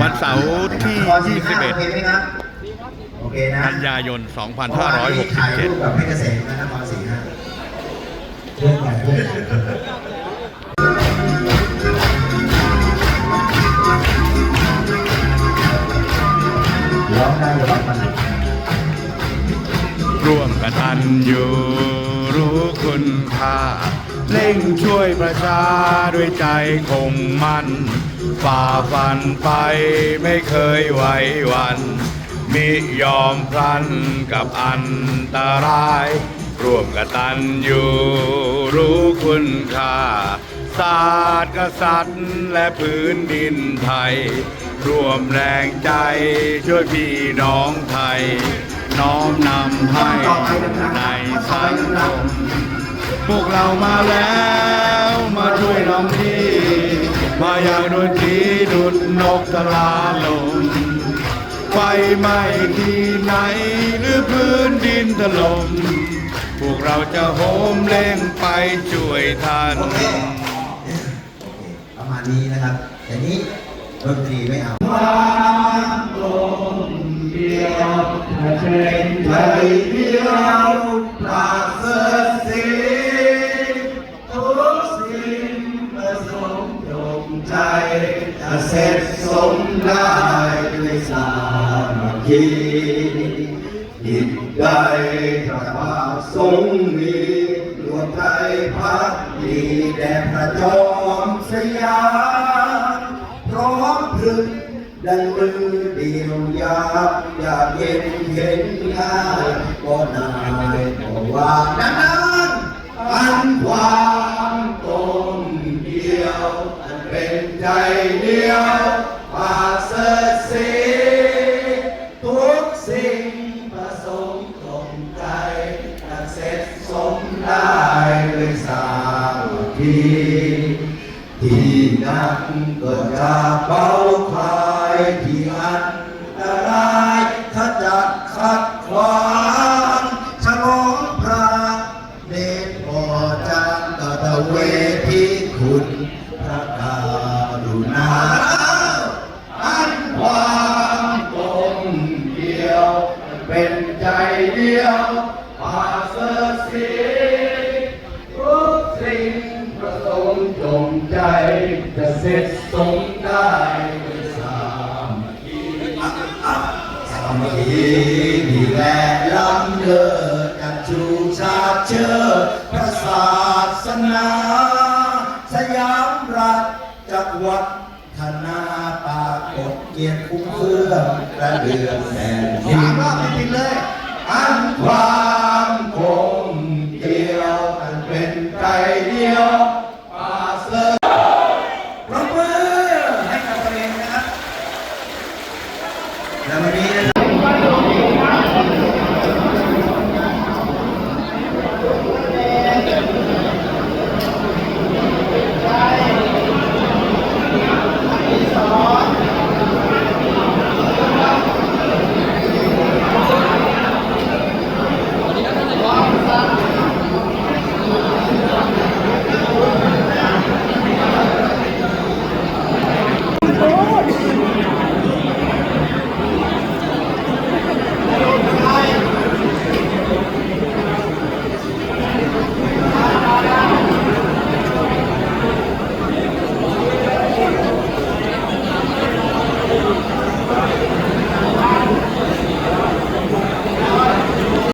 วันเสาร์ที่นครศรีห้าโอเคไหมครับโอเคนะ21กันยายน ถ่ายรูป2567 กับเพชรเกษมนะนครศรีห้าเพื่อนใหญ่เพื่อนใหญ่ร้องได้หรือร้องมันร่วมกันตันอยู่รู้คุณค่าเร่งช่วยประชาด้วยใจคงมั่น ฝ่าฟันไปไม่เคยไหวหวัน มิยอมพลันกับอันตราย ร่วมกันตันอยู่รู้คุณค่าศาสตร์กษัตริย์และพื้นดินไทย ร่วมแรงใจช่วยพี่น้องไทย น้อมนำให้ในสังคมพวกเรามาแล้วมาช่วยน้องพี่ อย่างโดนทีดุดนกตะลาลมไฟไหม้ที่ไหนหรือพื้นดินถล่มพวกเราจะโหมเล่งไปช่วยท่านโอเคโอเคประมาณนี้นะครับแต่นี้ดนตรีไม่เอาเป็นไทยเดียว เสร็จสมได้ด้วยสามัคคีจิตใดพระบาททรงมีรวมไทยพักดีแด่พระจอมสยามพร้อมพรึงดังมือเดียวยาอยากเย็นเห็นง่ายก็นายก็ว่านั้นนั้นอันความตรงเดียวอันเป็นใจ สิ่งประสงค์ตรงใจจะเสร็จสมได้เลยสามัคคีที่นักก็จะเบาคลายที่อันตรายขจัดขัดขวางฉลองพระเดชพอจางกตะเวทีคุณ เป็นใจเดียวปาเสสีทุกสิ่งประสงค์จงใจจะเสร็จสมได้ด้วยสามัคคีสามัคคีนี่แหละล้ำเลิศกันชูชาติเชิดพระศาสนา สยามรัฐจักรวัฒนาปรากฏ เกียรติคุ้มเครื่องกระเดือนแดนดินสามรอบไม่ผิดเลย